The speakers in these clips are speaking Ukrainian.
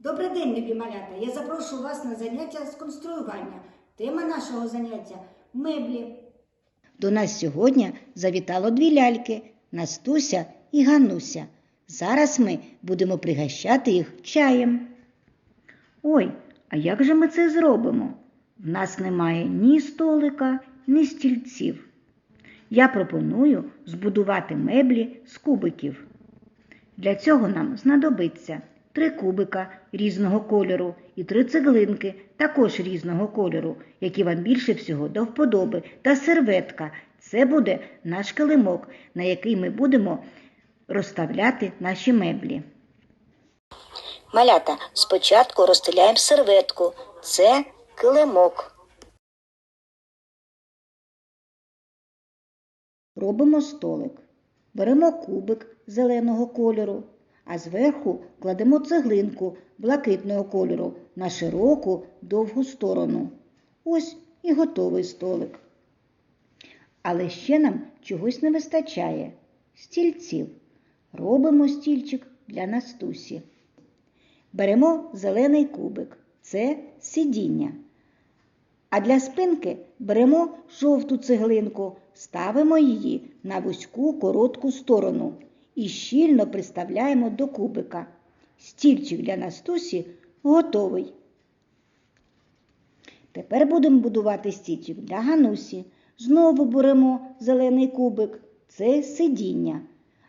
Добрий день, любі малята. Я запрошую вас на заняття з конструювання. Тема нашого заняття меблі. До нас сьогодні завітало дві ляльки Настуся і Гануся. Зараз ми будемо пригощати їх чаєм. Ой, а як же ми це зробимо? В нас немає ні столика, ні стільців. Я пропоную збудувати меблі з кубиків. Для цього нам знадобиться три кубика різного кольору і три цеглинки також різного кольору, які вам більше всього до вподоби, та серветка. Це буде наш килимок, на який ми будемо розставляти наші меблі. Малята, спочатку розстеляємо серветку. Це килимок. Робимо столик. Беремо кубик зеленого кольору, а зверху кладемо цеглинку блакитного кольору на широку довгу сторону. Ось і готовий столик. Але ще нам чогось не вистачає стільців. Робимо стільчик для Настусі. Беремо зелений кубик це сидіння. А для спинки беремо жовту цеглинку, ставимо її на вузьку коротку сторону і щільно приставляємо до кубика. Стільчик для Настусі готовий. Тепер будемо будувати стільчик для Ганусі. Знову беремо зелений кубик, це сидіння.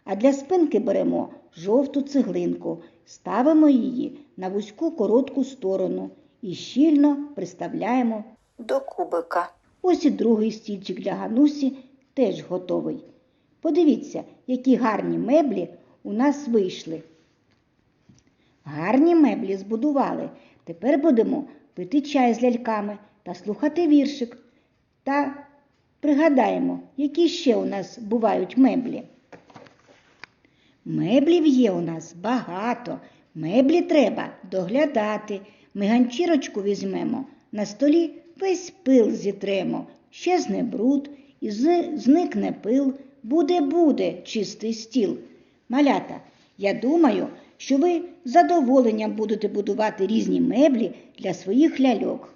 А для спинки беремо жовту цеглинку, ставимо її на вузьку коротку сторону і щільно приставляємо до кубика. Ось і другий стільчик для Ганусі теж готовий. Подивіться, які гарні меблі у нас вийшли. Гарні меблі збудували. Тепер будемо пити чай з ляльками та слухати віршик. Та пригадаємо, які ще у нас бувають меблі. Меблів є у нас багато. Меблі треба доглядати. Ми ганчірочку візьмемо, на столі весь пил зітремо, щезне бруд, і зникне пил, буде-буде чистий стіл. Малята, я думаю, що ви з задоволенням будете будувати різні меблі для своїх ляльок.